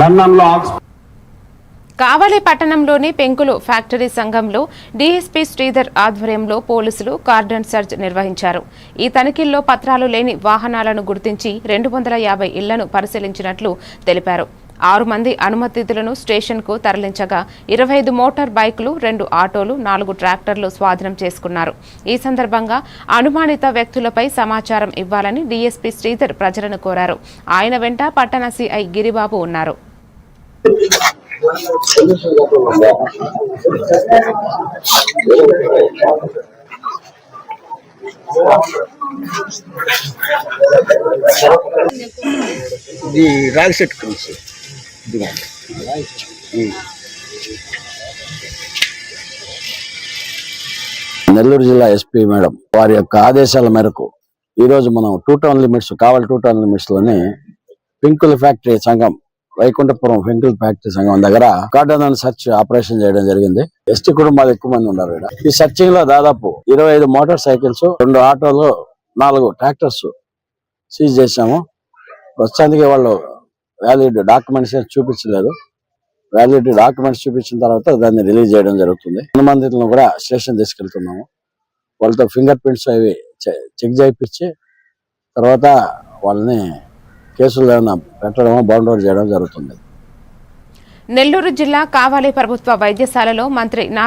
లండన్లో ఆక్స్ఫర్డ్ కావలి పట్టణంలోని పెంకులు ఫ్యాక్టరీ సంఘంలో డీఎస్పీ శ్రీధర్ ఆధ్వర్యంలో పోలీసులు కార్డన్ సర్చ్ నిర్వహించారు. ఈ తనిఖీల్లో పత్రాలు లేని వాహనాలను గుర్తించి రెండు వందల యాభై ఇళ్ళను పరిశీలించినట్లు తెలిపారు. ఆరు మంది అనుమతితులను స్టేషన్కు తరలించగా ఇరవై ఐదు మోటార్ బైకులు రెండు ఆటోలు నాలుగు ట్రాక్టర్లు స్వాధీనం చేసుకున్నారు. ఈ సందర్భంగా అనుమానిత వ్యక్తులపై సమాచారం ఇవ్వాలని డీఎస్పీ శ్రీధర్ ప్రజలను కోరారు. ఆయన వెంట పట్టణ సిఐ గిరిబాబు ఉన్నారు. ఇది రాగి చెట్టు కలిసి నెల్లూరు జిల్లా ఎస్పీ మేడం వారి యొక్క ఆదేశాల మేరకు ఈ రోజు మనం టూ టౌన్ లిమిట్స్ కావాలి టూ టౌన్ లిమిట్స్లోని పింకుల ఫ్యాక్టరీ సంఘం వైకుంఠపురం పెంకుల ఫ్యాక్టరీ సంఘం దగ్గర కార్డన్ అండ్ సర్చ్ ఆపరేషన్ చేయడం జరిగింది. ఎస్టీ కుటుంబాలు ఎక్కువ మంది ఉన్నారు ఇక్కడ. ఈ సర్చింగ్లో దాదాపు ఇరవై ఐదు మోటార్ సైకిల్స్ రెండు ఆటోలు నాలుగు ట్రాక్టర్స్ సీజ్ చేశాము. ప్రస్తుతానికి వాళ్ళు వ్యాలిడ్ డాక్యుమెంట్స్ చూపించలేదు. వ్యాలిడ్ డాక్యుమెంట్స్ చూపించిన తర్వాత దాన్ని రిలీజ్ చేయడం జరుగుతుంది. అనుబంధితులను కూడా స్టేషన్ తీసుకెళ్తున్నాము. వాళ్ళతో ఫింగర్ ప్రింట్స్ అవి చెక్ చేయించి తర్వాత వాళ్ళని కేసులు ఏమైనా పెట్టడమో బౌండ్ చేయడం జరుగుతుంది. నెల్లూరు జిల్లా కావాలి ప్రభుత్వ వైద్యశాలలో మంత్రి నారా